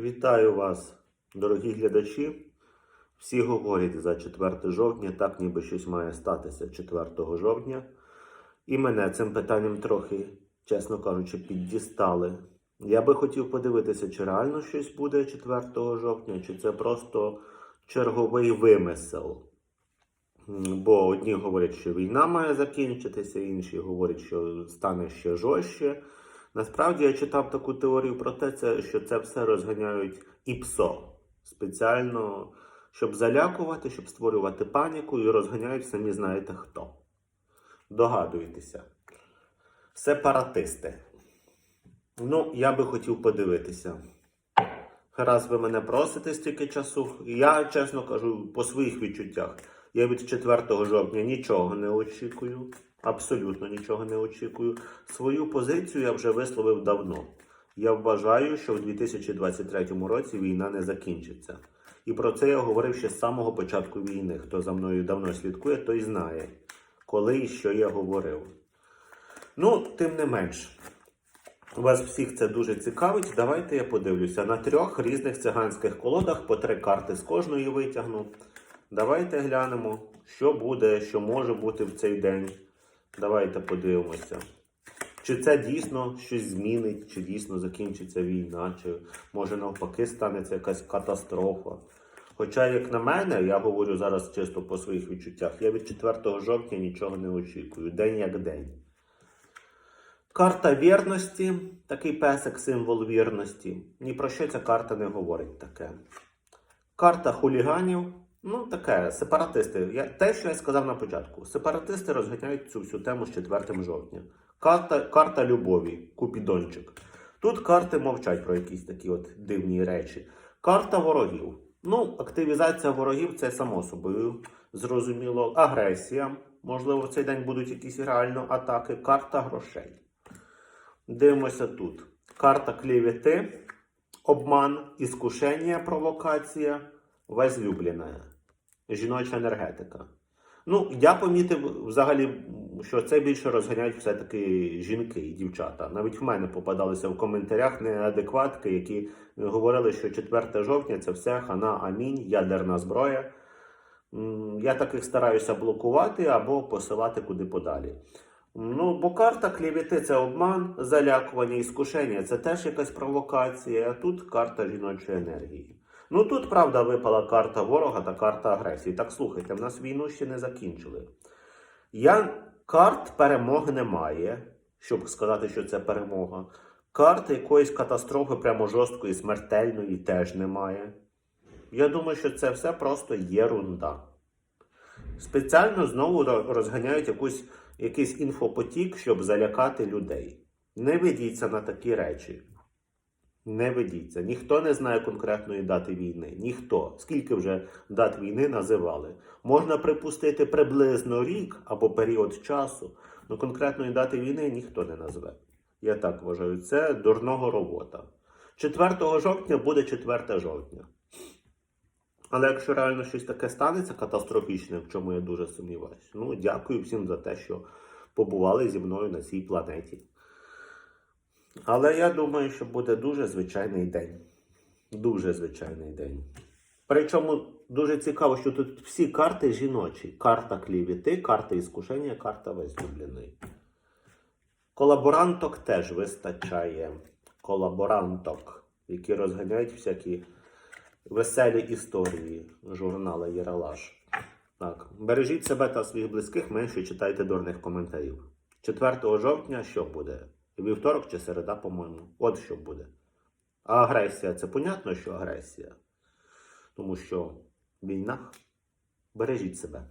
Вітаю вас, дорогі глядачі. Всі говорять за 4 жовтня, так ніби щось має статися 4 жовтня. І мене цим питанням трохи, чесно кажучи, піддістали. Я би хотів подивитися, чи реально щось буде 4 жовтня, чи це просто черговий вимисел. Бо одні говорять, що війна має закінчитися, інші говорять, що стане ще жорстче. Насправді я читав таку теорію про те, що це все розганяють ІПСО спеціально, щоб залякувати, щоб створювати паніку і розганяють самі знаєте хто. Догадуєтеся. Сепаратисти. Ну, я би хотів подивитися. Раз ви мене просите стільки часу, я чесно кажу, по своїх відчуттях. Я від 4 жовтня нічого не очікую. Абсолютно нічого не очікую. Свою позицію я вже висловив давно. Я вважаю, що в 2023 році війна не закінчиться. І про це я говорив ще з самого початку війни. Хто за мною давно слідкує, той знає, коли і що я говорив. Ну, тим не менш, вас всіх це дуже цікавить. Давайте я подивлюся. На трьох різних циганських колодах по три карти з кожної витягну. Давайте глянемо, що буде, що може бути в цей день. Давайте подивимося. Чи це дійсно щось змінить, чи дійсно закінчиться війна, чи може навпаки станеться якась катастрофа. Хоча, як на мене, я говорю зараз чисто по своїх відчуттях, я від 4 жовтня нічого не очікую. День як день. Карта вірності, такий песик, символ вірності. Ні про що ця карта не говорить таке. Карта хуліганів. Ну, таке, сепаратисти. Я, те, що я сказав на початку. Сепаратисти розганяють цю всю тему з 4 жовтня. Карта, карта любові, Купідончик. Тут карти мовчать про якісь такі от дивні речі. Карта ворогів. Ну, активізація ворогів це само собою зрозуміло. Агресія. Можливо, в цей день будуть якісь реально атаки. Карта грошей. Дивимося тут. Карта клевети, обман, іскушення, провокація, возлюблена. Жіноча енергетика. Ну, я помітив взагалі, що це більше розганяють все-таки жінки і дівчата. Навіть в мене попадалися в коментарях неадекватки, які говорили, що 4 жовтня це все хана амінь, ядерна зброя. Я таких стараюся блокувати або посилати куди подалі. Ну, бо карта клівіти це обман, залякування, іскушення це теж якась провокація, а тут карта жіночої енергії. Ну тут, правда, випала карта ворога та карта агресії. Так слухайте, в нас війну ще не закінчили. Я карт перемоги немає, щоб сказати, що це перемога. Карти якоїсь катастрофи прямо жорсткої, смертельної теж немає. Я думаю, що це все просто єрунда. Спеціально знову розганяють якусь, якийсь інфопотік, щоб залякати людей. Не ведіться на такі речі. Не ведіться. Ніхто не знає конкретної дати війни. Ніхто. Скільки вже дат війни називали. Можна припустити приблизно рік або період часу, але конкретної дати війни ніхто не назве. Я так вважаю, це дурного робота. 4 жовтня буде 4 жовтня. Але якщо реально щось таке станеться катастрофічне, в чому я дуже сумніваюся, ну дякую всім за те, що побували зі мною на цій планеті. Але я думаю, що буде дуже звичайний день. Дуже звичайний день. Причому дуже цікаво, що тут всі карти жіночі. Карта клівіти, карта іскушення, карта возлюбленої. Колаборанток теж вистачає. Колаборанток, які розганяють всякі веселі історії журнала Єралаш. Так, бережіть себе та своїх близьких, менше читайте дурних коментарів. 4 жовтня що буде? Вівторок чи середа, по-моєму. От що буде. А агресія це понятно, що агресія. Тому що війна. Бережіть себе.